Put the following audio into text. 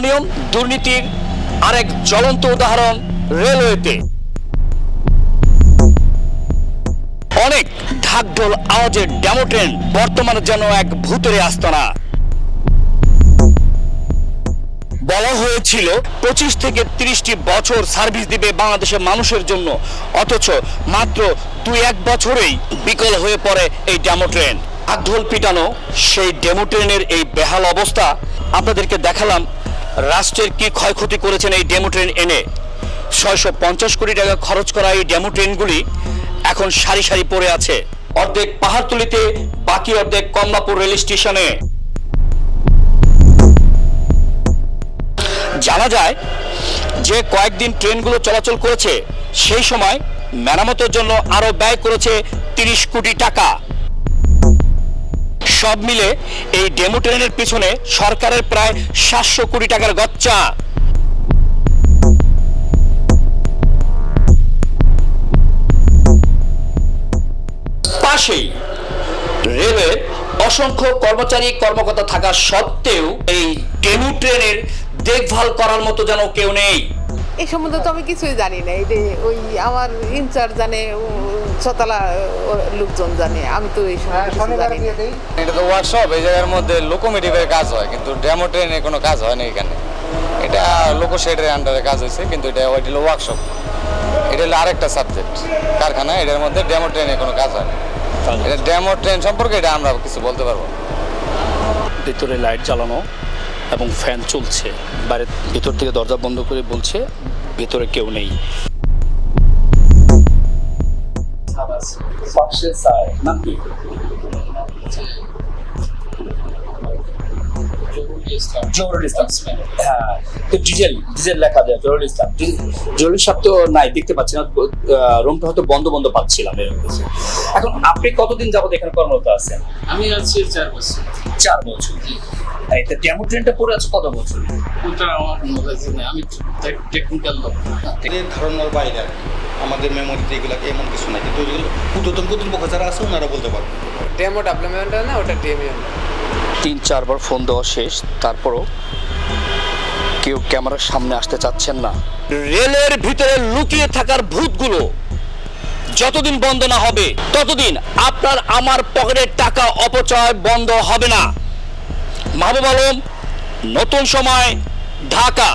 অনিয়ম দুর্নীতির আরেক জ্বলন্ত উদাহরণ রেলওয়েতে। অনেক ঢাকঢোল আওয়াজের ডেমো ট্রেন বর্তমানে যেন এক ভূতের আস্তনা। বলা হয়েছিল পঁচিশ থেকে তিরিশটি বছর সার্ভিস দিবে বাংলাদেশের মানুষের জন্য, অথচ মাত্র দুই এক বছরেই বিকল হয়ে পড়ে এই ডেমো ট্রেন। ঢোল পিটানো সেই ডেমো ট্রেনের এই বেহাল অবস্থা আপনাদেরকে দেখালাম রাষ্ট্রের কি ক্ষয়ক্ষতি করেছেন এই ডেমো ট্রেন এনে? ছয়শো পঞ্চাশ কোটি টাকা খরচ করা এই ডেমো ট্রেনগুলি এখন সারি সারি পড়ে আছে। অর্ধেক পাহাড়তলিতে, বাকি অর্ধেক কমলাপুর রেল স্টেশনে। জানা যায় যে কয়েকদিন ট্রেনগুলো চলাচল করেছে, সেই সময় মেরামতের জন্য আরও ব্যয় করেছে তিরিশ কোটি টাকা। সব মিলে এই ডেমো ট্রেনের পিছনে সরকারের প্রায় সাতশো কোটি টাকার গচ্চা। পাশেই রেলের অসংখ্য কর্মচারী, কর্মকর্তা থাকা সত্ত্বেও এই ডেমু ট্রেনের দেখভাল করার মতো যেন কেউ নেই। এই সম্বন্ধে তো আমি কিছুই জানি না। এটা ওই আমার ইনচার্জ জানে ও ছতলা লোকজন জানে আমি তো এই হ্যাঁ, কিছু জানি এটা তো ওয়ার্কশপ এই জায়গার মধ্যে লোকোমোটিভের কাজ হয় কিন্তু ডেমো ট্রেনে কোনো কাজ হয় না এখানে। এটা লোকো শেডের আন্ডারে কাজ হয়েছে কিন্তু এটা ওইটা হলো ওয়ার্কশপ এটা হলো আরেকটা সাবজেক্ট কারখানা এটার মধ্যে ডেমো ট্রেনে কোনো কাজ হয় না। এটা ডেমো ট্রেন সম্পর্কে এটা আমরা কিছু বলতে পারব না। ভিতরে লাইট জ্বালানো এবং ফ্যান চলছে। বাইরে ভিতর থেকে দরজা বন্ধ করে বলছে ভিতরে কেউ নেই। पाचशे सहा नक्की জহুরুল ইসলাম হ্যাঁ তো ডিজেল ডিজেল লেখা যায় জহুরুল ইসলাম জহুরুল ইসলাম তো নাই দেখতে পাচ্ছি না রুমটা হয়তো বন্ধ বন্ধ পাচ্ছিলাম এরকম কিছু। এখন আপনি কতদিন যাবত এখানে কর্মরত আছেন? আমি আছি চার বছর। চার বছর। এই ডেমো ট্রেনটা পড়ে আছে কত বছর? ওটা আমার নলেজ নেই আমি টেকনিক্যাল লোক ধারণার বাইরে আর কি আমাদের মেমোরিতে এগুলো এমন কিছু নাই। কিন্তু এগুলো ঊর্ধ্বতন কর্তৃপক্ষ যারা আছে ওনারা বলতে পারবে। ডেমো ডেভেলপমেন্ট না ওটা টিএমইউ তিন, চারবার ফোন দেওয়া শেষ, তারপরও কেউ ক্যামেরার সামনে আসতে চাচ্ছেন না। রেলের ভিতরে লুকিয়ে থাকার ভূতগুলো যতদিন বন্ধ না হবে, ততদিন আপনার আমার পকেটের টাকা অপচয় বন্ধ হবে না। মাহবুব আলম, নতুন সময়, ঢাকা।